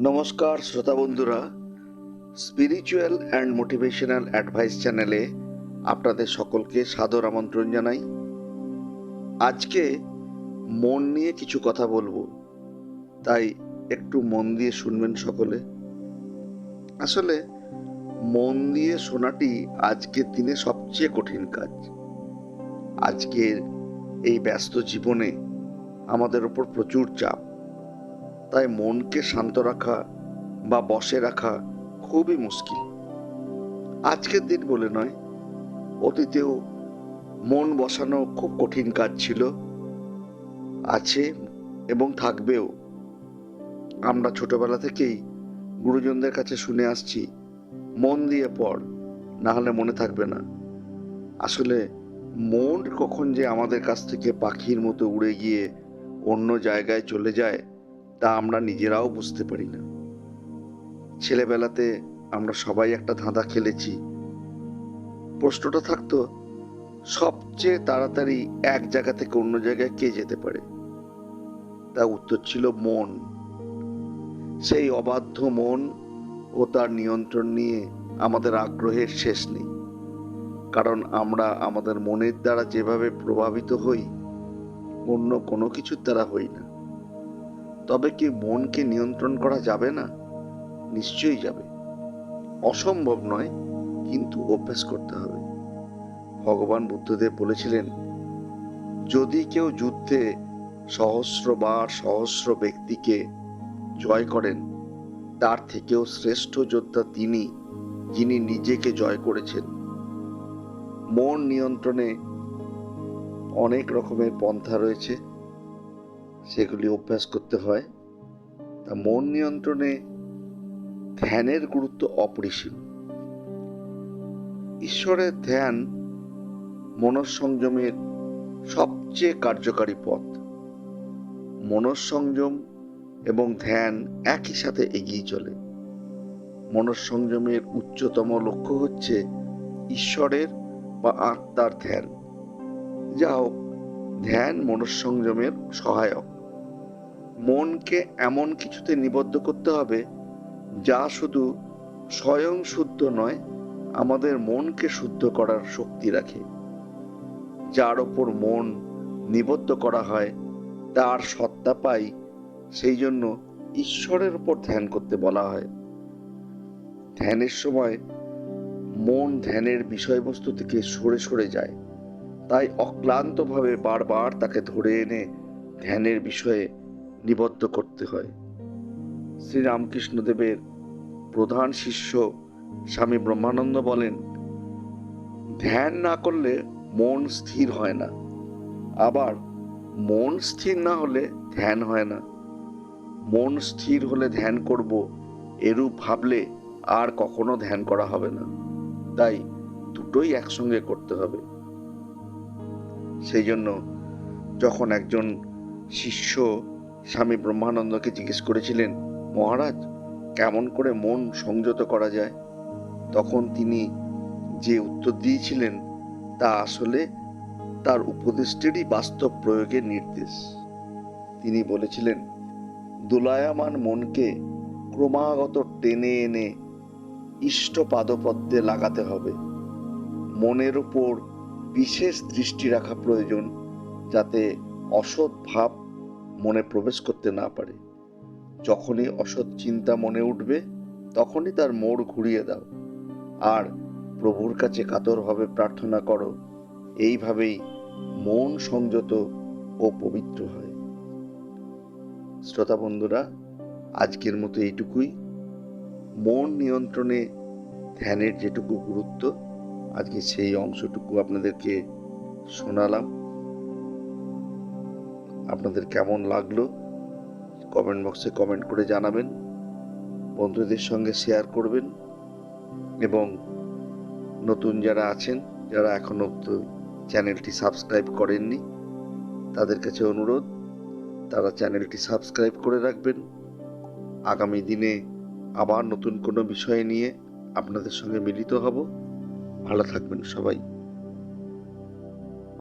নমস্কার শ্রোতা বন্ধুরা স্পিরিচুয়াল অ্যান্ড মোটিভেশনাল অ্যাডভাইস চ্যানেলে আপনাদের সকলকে সাদর আমন্ত্রণ জানাই। আজকে মন নিয়ে কিছু কথা বলব, তাই একটু মন দিয়ে শুনবেন সকলে। আসলে মন দিয়ে শোনাটি আজকের দিনে সবচেয়ে কঠিন কাজ। আজকের এই ব্যস্ত জীবনে আমাদের ওপর প্রচুর চাপ তাই মনকে শান্ত রাখা বা বসে রাখা খুবই মুশকিল। আজকের দিন বলে নয়, অতীতেও মন বসানো খুব কঠিন কাজ ছিল, আছে এবং থাকবেও। আমরা ছোটবেলা থেকেই গুরুজনদের কাছে শুনে আসছি, মন দিয়ে পড়, না হলে মনে থাকবে না। আসলে মন কখন যে আমাদের কাছ থেকে পাখির মতো উড়ে গিয়ে অন্য জায়গায় চলে যায় তা আমরা নিজেরাও বুঝতে পারি না। ছেলেবেলাতে আমরা সবাই একটা ধাঁধা খেলেছি। প্রশ্নটা থাকতো, সবচেয়ে তাড়াতাড়ি এক জায়গা থেকে অন্য জায়গায় কে যেতে পারে? তা উত্তর ছিল মন। সেই অবাধ্য মন ও তার নিয়ন্ত্রণ নিয়ে আমাদের আগ্রহের শেষ নেই। কারণ আমরা আমাদের মনের দ্বারা যেভাবে প্রভাবিত হই, অন্য কোনো কিছুর দ্বারা হই না। তবে কি মনকে নিয়ন্ত্রণ করা যাবে না? নিশ্চয়ই যাবে। অসম্ভব নয়, কিন্তু অভ্যাস করতে হবে। ভগবান বুদ্ধদেব বলেছিলেন, যদি কেউ যুদ্ধে সহস্রবার সহস্র ব্যক্তিকে জয় করেন, তার থেকেও শ্রেষ্ঠ যোদ্ধা তিনি, যিনি নিজেকে জয় করেছেন। মন নিয়ন্ত্রণে অনেক রকমের পন্থা রয়েছে। সেগুলি অভ্যাস করতে হয়। তা মন নিয়ন্ত্রণে ধ্যানের গুরুত্ব অপরিসীম। ঈশ্বরের ধ্যান মনঃসংযমের সবচেয়ে কার্যকারী পথ। মনঃসংযম এবং ধ্যান একই সাথে এগিয়ে চলে। মনঃসংযমের উচ্চতম লক্ষ্য হচ্ছে ঈশ্বরের বা আত্মার ধ্যান। যা হোক ধ্যান মনঃসংযমের সহায়ক। মনকে এমন কিছুতে নিবদ্ধ করতে হবে, যা শুধু স্বয়ং শুদ্ধ নয়, আমাদের মনকে শুদ্ধ করার শক্তি রাখে। যার ওপর মন নিবদ্ধ করা হয়, তার সত্তা পাই, সেই জন্য ঈশ্বরের উপর ধ্যান করতে বলা হয়। ধ্যানের সময় মন ধ্যানের বিষয়বস্তু থেকে সরে সরে যায়, তাই অক্লান্তভাবে বারবার তাকে ধরে এনে ধ্যানের বিষয়ে নিবদ্ধ করতে হয়। শ্রীরামকৃষ্ণদেবের প্রধান শিষ্য স্বামী ব্রহ্মানন্দ বলেন, ধ্যান না করলে মন স্থির হয় না। আবার মন স্থির না হলে ধ্যান হয় না। মন স্থির হলে ধ্যান করব, এরূপ ভাবলে আর কখনো ধ্যান করা হবে না। তাই দুটোই একসঙ্গে করতে হবে। সেই জন্য যখন একজন শিষ্য স্বামী ব্রহ্মানন্দকে জিজ্ঞেস করেছিলেন, মহারাজ, কেমন করে মন সংযত করা যায়? তখন তিনি যে উত্তর দিয়েছিলেন, তা আসলে তার উপদেষ্টেরই বাস্তব প্রয়োগের নির্দেশ। তিনি বলেছিলেন, দোলায়মান মনকে ক্রমাগত টেনে এনে ইষ্ট পাদপদ্মে লাগাতে হবে। মনের উপর বিশেষ দৃষ্টি রাখা প্রয়োজন যাতে অসৎ ভাব মনে প্রবেশ করতে না পারে। যখনই অসৎ চিন্তা মনে উঠবে, তখনই তার মোড় ঘুরিয়ে দাও। আর প্রভুর কাছে কাতরভাবে প্রার্থনা করো। এইভাবেই মন সংযত ও পবিত্র হয়। শ্রোতা বন্ধুরা, আজকের মতো এইটুকুই। মন নিয়ন্ত্রণে ধ্যানের যেটুকু গুরুত্ব, আজকে সেই অংশটুকু আপনাদেরকে শোনালাম। আপনাদের কেমন লাগল? কমেন্ট বক্সে কমেন্ট করে জানাবেন। বন্ধুদের সঙ্গে শেয়ার করবেন। এবং নতুন যারা আছেন, যারা এখনও চ্যানেলটি সাবস্ক্রাইব করেননি, তাদের কাছে অনুরোধ, তারা চ্যানেলটি সাবস্ক্রাইব করে রাখবেন। আগামী দিনে আবার নতুন কোনো বিষয় নিয়ে আপনাদের সঙ্গে মিলিত হব। ভালো থাকবেন সবাই।